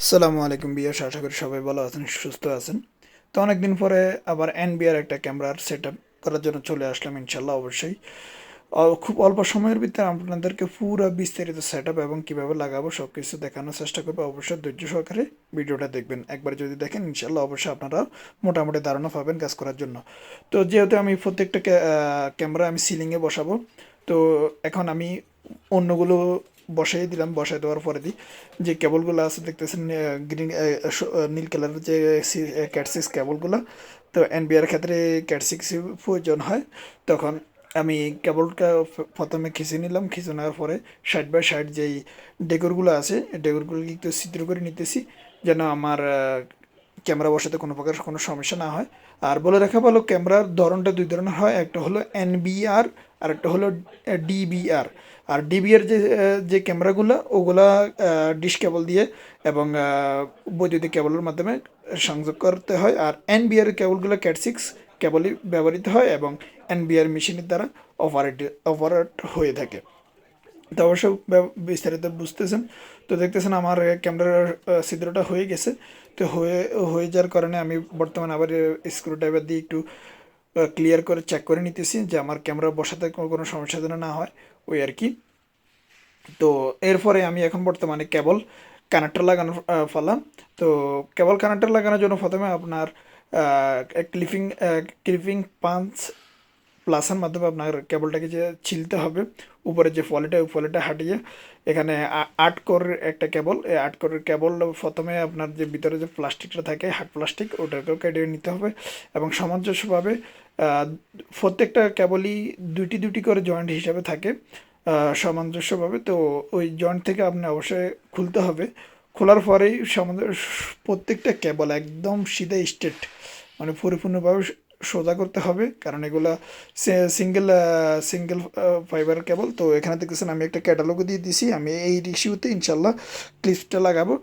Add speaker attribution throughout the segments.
Speaker 1: আসসালামু আলাইকুম বিয়াস আশা করি সবাই ভালো আছেন, সুস্থ আছেন। তো অনেকদিন পরে আবার এনবিআর একটা ক্যামেরার সেট আপ করার জন্য চলে আসলাম ইনশাল্লাহ অবশ্যই। খুব অল্প সময়ের ভিতরে আপনাদেরকে পুরো বিস্তারিত সেট এবং কীভাবে লাগাবো সব কিছু দেখানোর চেষ্টা করব। অবশ্যই ধৈর্য সহকারে ভিডিওটা দেখবেন। একবার যদি দেখেন ইনশাল্লাহ অবশ্যই আপনারা মোটামুটি ধারণা পাবেন কাজ করার জন্য। তো যেহেতু আমি প্রত্যেকটা ক্যামেরা আমি সিলিংয়ে বসাবো, তো এখন আমি অন্যগুলো বসাই দিলাম, বসাই দেওয়ার পরে দিই। যে কেবলগুলো আছে, দেখতেছেন গ্রিন নীল কালারের যে ক্যাটসিক্স কেবলগুলো, তো এনবিআর ক্ষেত্রে ক্যাটসিক্স প্রয়োজন হয়। তখন আমি কেবলটা প্রথমে খিঁচে নিলাম খিঁচে নেওয়ার পরে সাইড বাই সাইড যেই ডেকোরগুলো আছে ডেকোরগুলো একটু ছিদ্র করে নিতেছি, যেন আমার ক্যামেরা বসাতে কোনো প্রকার কোনো সমস্যা না হয়। আর বলে রাখা ভালো, ক্যামেরার ধরনটা দুই ধরনের হয়। একটা হলো এনবিআর আর একটা হলো ডিবিআর আর ডিবিআর যে যে ক্যামেরাগুলো, ওগুলা ডিশ কেবল দিয়ে এবং বৈদ্যুতিক কেবলের মাধ্যমে সংযোগ করতে হয়। আর এনবিআর কেবলগুলো ক্যাট সিক্স কেবলই ব্যবহৃত হয় এবং এনবিআর মেশিনের দ্বারা অপারেট অপারেট হয়ে থাকে। তো অবশ্য বিস্তারিত বুঝতেছেন। তো দেখতেছেন আমার ক্যামেরার ছিদ্রটা হয়ে গেছে। তো হয়ে হয়ে যাওয়ার কারণে আমি বর্তমানে আবার স্ক্রু ড্রাইভার দিয়ে একটু ক্লিয়ার করে চেক করে নিতেছি যে আমার ক্যামেরা বসাতে কোনো সমস্যা যেন না হয়, ওই আর কি। তো এরপরে আমি এখন বর্তমানে কেবল কানেক্টর লাগানো ফেলাম তো কেবল কানেক্টর লাগানোর জন্য প্রথমে আপনার ক্লিপিং ক্লিপিং পাঞ্চ প্লাসের মাধ্যমে আপনার কেবলটাকে যে ছিলতে হবে উপরে যে ফলেটা ওই ফলেটা হাঁটিয়ে এখানে আট কোরের একটা কেবল, এই আট কোরের কেবল প্রথমে আপনার যে ভিতরে যে প্লাস্টিকটা থাকে হাট প্লাস্টিক, ওটাকেও কেটে নিতে হবে এবং সামঞ্জস্যভাবে প্রত্যেকটা কেবলই দুইটি দুটি করে জয়েন্ট হিসাবে থাকে সামঞ্জস্যভাবে। তো ওই জয়েন্ট থেকে আপনি অবশ্যই খুলতে হবে। খোলার পরেই সামঞ্জস্য, প্রত্যেকটা কেবল একদম সিধা স্টেট মানে পরিপূর্ণভাবে সোজা করতে হবে, কারণ এগুলা সিঙ্গেল সিঙ্গেল ফাইবার কেবল তো এখানে দেখতেছেন আমি একটা ক্যাটালগও দিয়ে দিছি, আমি এই রিসিউতে ইনশাল্লাহ ক্লিপসটা লাগাবো,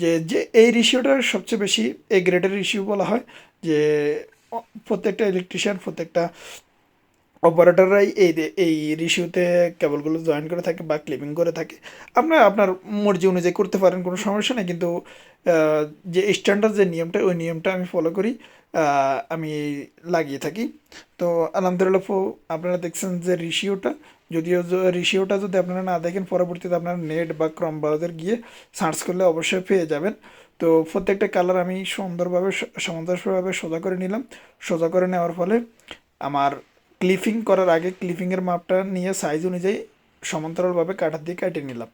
Speaker 1: যে যে এই রিসিউটার সবচেয়ে বেশি এ গ্রেডের রিসিউ বলা হয়, যে প্রত্যেকটা ইলেকট্রিশিয়ান প্রত্যেকটা অপারেটররাই এই এই রিসিউতে কেবলগুলো জয়েন করে থাকে বা ক্লিপিং করে থাকে। আপনার আপনার মর্জি অনুযায়ী করতে পারেন, কোনো সমস্যা নেই। কিন্তু যে স্ট্যান্ডার্ড যে নিয়মটা, ওই নিয়মটা আমি ফলো করি আমি লাগিয়ে থাকি। তো আলহামদুলিল্লাহ আপনারা দেখছেন যে রিসিওটা যদিও রিসিওটা যদি আপনারা না দেখেন, পরবর্তীতে আপনারা নেট বা ক্রম ব্রাউজার গিয়ে সার্চ করলে অবশ্যই পেয়ে যাবেন। তো প্রত্যেকটা কালার আমি সুন্দরভাবে সামঞ্জস্যভাবে সোজা করে নিলাম। সোজা করে নেওয়ার ফলে আমার ক্লিপিং করার আগে ক্লিপিংয়ের মাপটা নিয়ে সাইজ অনুযায়ী সমান্তরালভাবে কাটার দিয়ে কেটে নিলাম।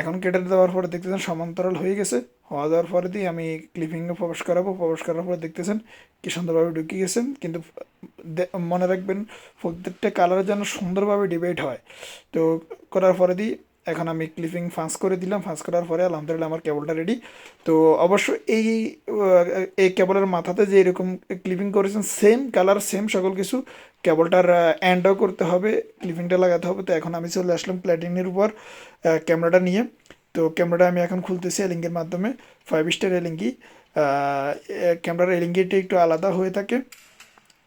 Speaker 1: এখন কেটে দেওয়ার পরে দেখতেছেন সমান্তরাল হয়ে গেছে। হওয়া দেওয়ার পরে দিয়ে আমি ক্লিপিংয়ে প্রবেশ করাবো। প্রবেশ করার পরে দেখতেছেন কি সুন্দরভাবে ঢুকিয়ে গেছেন। কিন্তু মনে রাখবেন প্রত্যেকটা কালারের যেন সুন্দরভাবে ডিবেট হয়। তো করার পরে দিয়ে এখন আমি ক্লিপিং ফাঁস করে দিলাম ফাঁস করার পরে আলহামদুলিল্লাহ আমার কেবলটা রেডি তো অবশ্য এই এই কেবলের মাথাতে যে এরকম ক্লিপিং করেছেন সেম কালার সেম সকল কিছু কেবলটার অ্যান্ডও করতে হবে ক্লিপিংটা লাগাতে হবে। তো এখন আমি চলে আসলাম প্ল্যাটিনের উপর ক্যামেরাটা নিয়ে। তো ক্যামেরাটা আমি এখন খুলতেছি এলিঙ্গের মাধ্যমে ফাইভ স্টার এলিঙ্গি ক্যামেরার এলিঙ্গিটা একটু আলাদা হয়ে থাকে।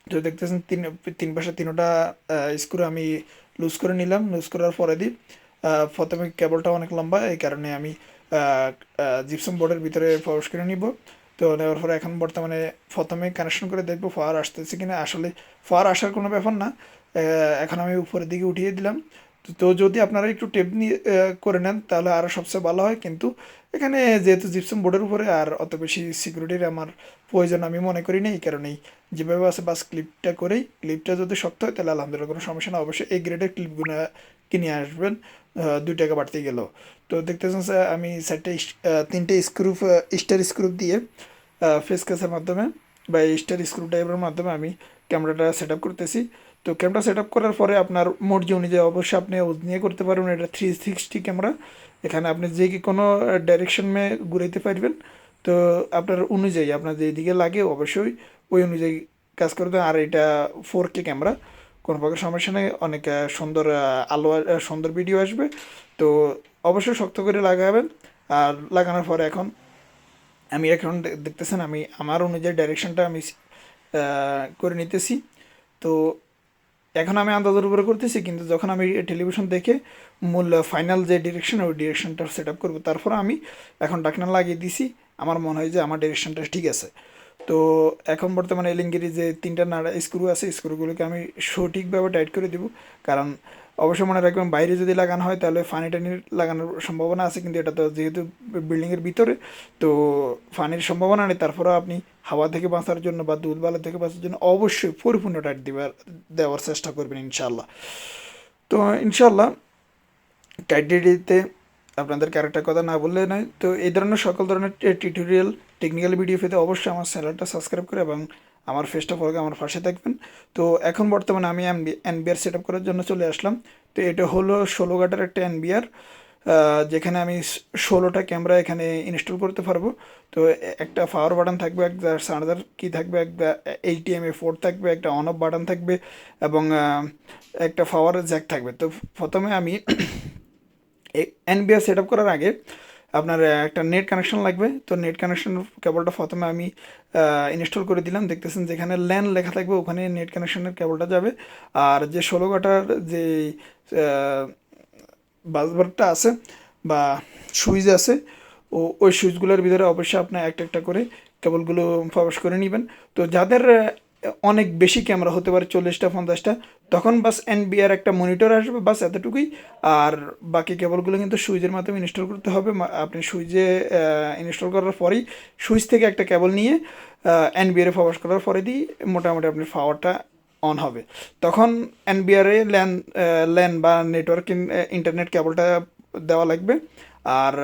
Speaker 1: তো দেখতেছেন তিন তিন পাশে তিনোটা স্ক্রু আমি লুজ করে নিলাম লুজ করার পরে দিই প্রথমে কেবলটা অনেক লম্বা, এই কারণে আমি জিপসম বোর্ডের ভিতরে প্রবেশ করে নিব। তো নেওয়ার পরে এখন বর্তমানে প্রথমে কানেকশন করে দেখব ফায়ার আসতেছে কিনা। আসলে ফায়ার আসার কোনো ব্যাপার না। এখন আমি উপরের দিকে উঠিয়ে দিলাম। তো যদি আপনারা একটু টেপ নিয়ে করে নেন, তাহলে আরও সবচেয়ে ভালো হয়। কিন্তু এখানে যেহেতু জিপসম বোর্ডের উপরে, আর অত বেশি সিকিউরিটির আমার প্রয়োজন আমি মনে করি না, এই কারণেই। যেভাবে আছে, বাস ক্লিপটা করেই ক্লিপটা যদি শক্ত হয়, তাহলে আলহামদুলিল্লাহ কোনো সমস্যা না। অবশ্যই এই গ্রেডের ক্লিপগুলো কিনে আসবেন দুই টাকা বাড়তে গেল। তো দেখতেছেন, স্যার, আমি চারটে তিনটে স্ক্রু স্টার স্ক্রু দিয়ে ফেস কেসের মাধ্যমে বা স্টার স্ক্রু টাইপের মাধ্যমে আমি ক্যামেরাটা সেট আপ করতেছি। তো ক্যামেরা সেট করার পরে আপনার মর্জি অনুযায়ী অবশ্যই আপনি নিয়ে করতে পারবেন। এটা থ্রি সিক্সটি ক্যামেরা এখানে আপনি যে কোনো ডাইরেকশনে ঘুরাইতে পারবেন। তো আপনার অনুযায়ী আপনার যেদিকে লাগে অবশ্যই ওই অনুযায়ী কাজ করতে আর এটা ফোর কে ক্যামেরা কোনো প্রকার সমস্যা নেই। অনেক সুন্দর আলো সুন্দর ভিডিও আসবে। তো অবশ্যই শক্ত করে লাগাবেন। আর লাগানোর পরে এখন আমি এখন দেখতেছেন আমি আমার অনুযায়ী ডাইরেকশনটা আমি করে নিতেছি। তো এখন আমি আন্দাজের উপরে করতেছি, কিন্তু যখন আমি টেলিভিশন দেখে মূল ফাইনাল যে ডিরেকশন ওই ডিরেকশনটা সেট আপ করব, তারপর আমি এখন ডাকনা লাগিয়ে দিছি, আমার মনে হয় যে আমার ডিরেকশনটা ঠিক আছে। তো এখন বর্তমানে এলিঙ্গিরি যে তিনটা নাড়া স্ক্রু আছে স্ক্রুগুলোকে আমি সঠিকভাবে টাইট করে দিব, কারণ অবশ্যই মনে রাখবেন বাইরে যদি লাগানো হয়, তাহলে ফানি টানি লাগানোর সম্ভাবনা আছে, কিন্তু এটা তো যেহেতু বিল্ডিংয়ের ভিতরে, তো ফানির সম্ভাবনা নেই, তারপরেও আপনি হাওয়া থেকে বাঁচার জন্য বা দুধ বালা থেকে বাঁচার জন্য অবশ্যই পরিপূর্ণ টাইট দেওয়ার দেওয়ার চেষ্টা করবেন ইনশাল্লাহ তো ইনশাল্লাহ টাইট দিতে আপনাদের ক্যারেক্টার কথা না বললে নয়। তো এই ধরনের সকল ধরনের টিউটোরিয়াল টেকনিক্যাল ভিডিও পেতে অবশ্যই আমার চ্যানেলটা সাবস্ক্রাইব করে এবং আমার ফেসটা ফলকে আমার পাশে থাকবেন। তো এখন বর্তমানে আমি এনবিআর সেট আপ করার জন্য চলে আসলাম। তো এটা হলো ষোলো গাটার একটা এনবিআর যেখানে আমি ষোলোটা ক্যামেরা এখানে ইনস্টল করতে পারব। তো একটা পাওয়ার বাটন থাকবে, একটা চার্জার কি থাকবে, একটা এইটিএমএ ফোর থাকবে, একটা অন অফ বাটন থাকবে এবং একটা পাওয়ার জ্যাক থাকবে। তো প্রথমে আমি এনবিআর সেট আপ করার আগে আপনার একটা নেট কানেকশন লাগবে। তো নেট কানেকশন কেবলটা প্রথমে আমি ইনস্টল করে দিলাম। দেখতেছেন যেখানে ল্যান লেখা থাকবে, ওখানে নেট কানেকশনের কেবলটা যাবে। আর যে ষোলো কাটার যে বাসবারটা আছে বা সুইচ আছে, ও ওই সুইচগুলোর ভিতরে অবশ্যই আপনার একটা একটা করে কেবলগুলো প্রবেশ করে নেবেন। তো যাদের অনেক বেশি ক্যামেরা হতে পারে চল্লিশটা, পঞ্চাশটা, তখন বাস এনবিআর একটা মনিটর আসবে বাস এতটুকুই। আর বাকি কেবলগুলো কিন্তু সুইচের মাধ্যমে ইনস্টল করতে হবে। আপনি সুইচে ইনস্টল করার পরেই সুইচ থেকে একটা কেবল নিয়ে এনবিআরে প্রবেশ করার পরে দিই মোটামুটি আপনি পাওয়ারটা অন হবে। তখন এনবিআরে ল্যান ল্যান বা নেটওয়ার্ক ইন্টারনেট কেবলটা দেওয়া লাগবে। আর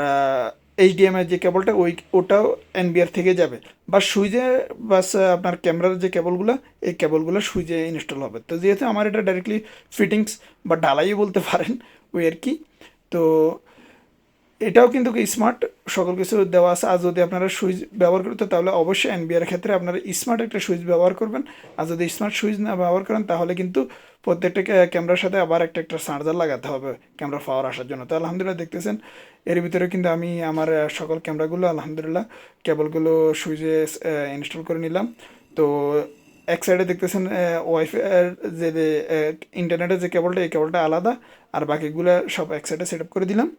Speaker 1: এইচডিএমের যে কেবলটা, ওই, ওটাও এনবিআর থেকে যাবে। বা সুইচে বাস আপনার ক্যামেরার যে কেবলগুলো, এই কেবলগুলো সুইচে ইনস্টল হবে। তো যেহেতু আমার এটা ডাইরেক্টলি ফিটিংস বা ডালাই বলতে পারেন, ওই আর কি। তো এটাও কিন্তু স্মার্ট সকল কিছু দেওয়া আছে। আর যদি আপনারা সুইচ ব্যবহার করতে তাহলে অবশ্যই এনবিআর ক্ষেত্রে আপনারা স্মার্ট একটা সুইচ ব্যবহার করবেন। আর যদি স্মার্ট সুইচ না ব্যবহার করেন, তাহলে কিন্তু প্রত্যেকটা ক্যামেরার সাথে আবার একটা একটা চার্জার লাগাতে হবে ক্যামেরা পাওয়ার আসার জন্য। তো আলহামদুলিল্লাহ দেখতেছেন, এর ভিতরে কিন্তু আমি আমার সকল ক্যামেরাগুলো আলহামদুলিল্লাহ কেবলগুলো সুইচে ইনস্টল করে নিলাম। তো এক সাইডে দেখতেছেন ওয়াইফাই যে ইন্টারনেটের যে কেবলটা এই কেবলটা আলাদা। আর বাকিগুলো সব এক সাইডে সেট আপ করে দিলাম।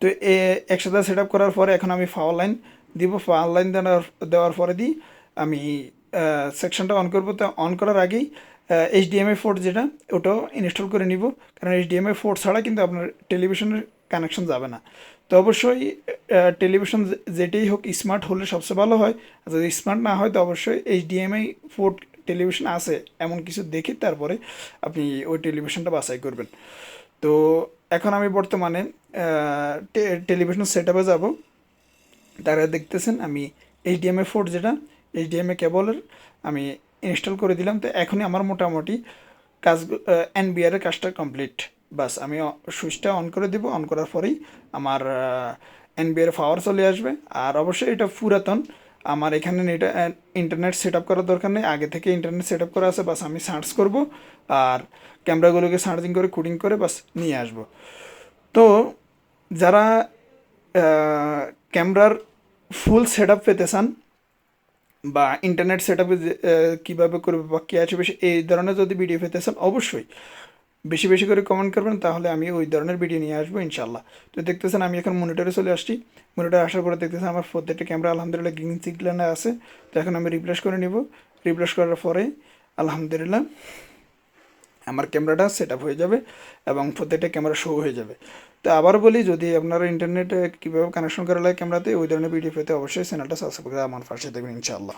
Speaker 1: তো এ, একসাথে সেট আপ করার পরে এখন আমি পাওয়ার লাইন দিব। পাওয়ার লাইন দেওয়ার দেওয়ার পরে দিই আমি সেকশনটা অন করব। তো অন করার আগেই এইচডিএমআই ফোর্ট যেটা, ওটাও ইনস্টল করে নিব। কারণ এইচডিএমআই ফোর্ট ছাড়া কিন্তু আপনার টেলিভিশনের কানেকশন যাবে না। তো অবশ্যই টেলিভিশন যেটাই হোক স্মার্ট হলে সবচেয়ে ভালো হয়। আর যদি স্মার্ট না হয়, তো অবশ্যই এইচডিএমআই ফোর্ট টেলিভিশন আছে, এমন কিছু দেখে তারপরে আপনি ওই টেলিভিশনটা বাছাই করবেন। তো এখন আমি বর্তমানে টেলিভিশন সেট আপে যাব। তারা দেখতেছেন আমি এইচডিএমএ ফোর যেটা এইচডিএমএ কেবলের আমি ইনস্টল করে দিলাম। তো এখনই আমার মোটামুটি কাজ এনবিআরের কাজটা কমপ্লিট বাস, আমি সুইচটা অন করে দিব। অন করার পরেই আমার এনবিআর পাওয়ার চলে আসবে। আর অবশ্যই এটা পুরাতন আমার এখানে নেট ইন্টারনেট সেট আপ করার দরকার নেই। আগে থেকে ইন্টারনেট সেট আপ করা আছে, বাস আমি সার্চ করব, আর ক্যামেরাগুলোকে সার্চিং করে কুডিং করে, বাস নিয়ে আসব। তো যারা ক্যামেরার ফুল সেট আপ পেতে চান, বা ইন্টারনেট সেট আপে কীভাবে করবে, বা কী আছে, বেশি, এই ধরনের যদি ভিডিও পেতে চান, অবশ্যই। বেশি বেশি করে কমেন্ট করবেন, তাহলে আমি ওই ধরনের ভিডিও নিয়ে আসব ইনশাল্লাহ তো দেখতেছেন, আমি এখন মনিটরে চলে আসছি। মনিটরে আসার পরে দেখতেছি আমার প্রত্যেকটা ক্যামেরা আলহামদুলিল্লাহ গ্রিন সিগন্যালে আছে। তো এখন আমি রিপ্লেস করে নিব। রিপ্লেস করার পরে আলহামদুলিল্লাহ আমার ক্যামেরাটা সেট হয়ে যাবে এবং প্রত্যেকটা ক্যামেরা শো হয়ে যাবে। তো আবার বলি, যদি আপনারা ইন্টারনেটে কীভাবে কানেকশন করা লাগে ক্যামেরাতে, ওই ধরনের ভিডিও পেতে অবশ্যই চ্যানেলটা সাবস্ক্রাইব করে আমার পাশে দেখবেন ইনশাআল্লাহ।